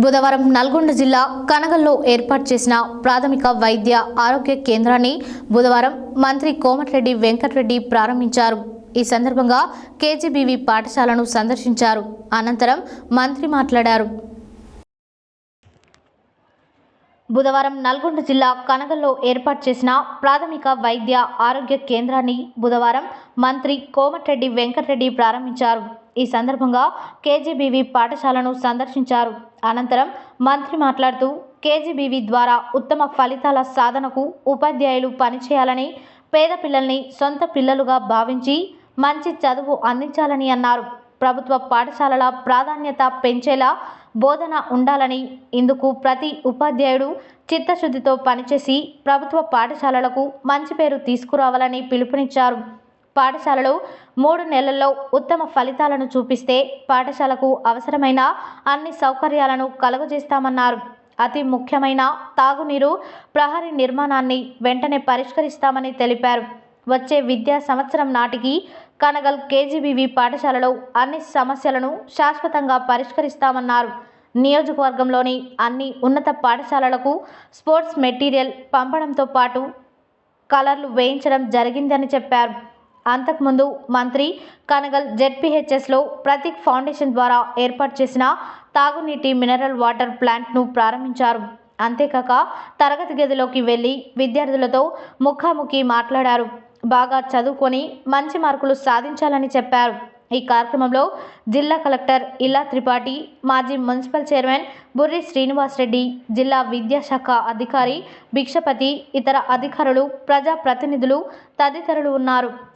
బుధవారం నల్గొండ జిల్లా కనగల్లో ఏర్పాటు చేసిన ప్రాథమిక వైద్య ఆరోగ్య కేంద్రాన్ని బుధవారం మంత్రి కోమటిరెడ్డి వెంకటరెడ్డి ప్రారంభించారు. ఈ సందర్భంగా కేజీబీవీ పాఠశాలను సందర్శించారు. అనంతరం మంత్రి మాట్లాడారు. బుధవారం నల్గొండ జిల్లా కనగల్లో ఏర్పాటు చేసిన ప్రాథమిక వైద్య ఆరోగ్య కేంద్రాన్ని బుధవారం మంత్రి కోమటిరెడ్డి వెంకటరెడ్డి ప్రారంభించారు. ఈ సందర్భంగా కేజీబీవీ పాఠశాలను సందర్శించారు. అనంతరం మంత్రి మాట్లాడుతూ కేజీబీవీ ద్వారా ఉత్తమ ఫలితాల సాధనకు ఉపాధ్యాయులు పనిచేయాలని పేద పిల్లల్ని సొంత పిల్లలుగా భావించి మంచి చదువు అందించాలని అన్నారు. ప్రభుత్వ పాఠశాలల ప్రాధాన్యత పెంచేలా బోధన ఉండాలని ఇందుకు ప్రతి ఉపాధ్యాయుడు చిత్తశుద్ధితో పనిచేసి ప్రభుత్వ పాఠశాలలకు మంచి పేరు తీసుకురావాలని పిలుపునిచ్చారు. పాఠశాలలో మూడు నెలల్లో ఉత్తమ ఫలితాలను చూపిస్తే పాఠశాలకు అవసరమైన అన్ని సౌకర్యాలను కలుగజేస్తామన్నారు. అతి ముఖ్యమైన తాగునీరు ప్రహరీ నిర్మాణాన్ని వెంటనే పరిష్కరిస్తామని తెలిపారు. వచ్చే విద్యా సంవత్సరం నాటికి కనగల్ కేజీబీవీ పాఠశాలలో అన్ని సమస్యలను శాశ్వతంగా పరిష్కరిస్తామన్నారు. నియోజకవర్గంలోని అన్ని ఉన్నత పాఠశాలలకు స్పోర్ట్స్ మెటీరియల్ పంపడంతో పాటు కలర్లు వేయించడం జరిగిందని చెప్పారు. అంతకుముందు మంత్రి కనగల్ జెడ్పీహెచ్ఎస్లో ప్రతీక్ ఫౌండేషన్ ద్వారా ఏర్పాటు చేసిన తాగునీటి మినరల్ వాటర్ ప్లాంట్ను ప్రారంభించారు. అంతేకాక తరగతి గదిలోకి వెళ్ళి విద్యార్థులతో ముఖాముఖి మాట్లాడారు. బాగా చదువుకొని మంచి మార్కులు సాధించాలని చెప్పారు. ఈ కార్యక్రమంలో జిల్లా కలెక్టర్ ఇల్లా త్రిపాఠి మాజీ మున్సిపల్ చైర్మన్ బుర్రి శ్రీనివాసరెడ్డి జిల్లా విద్యాశాఖ అధికారి భిక్షపతి ఇతర అధికారులు ప్రజాప్రతినిధులు తదితరులు ఉన్నారు.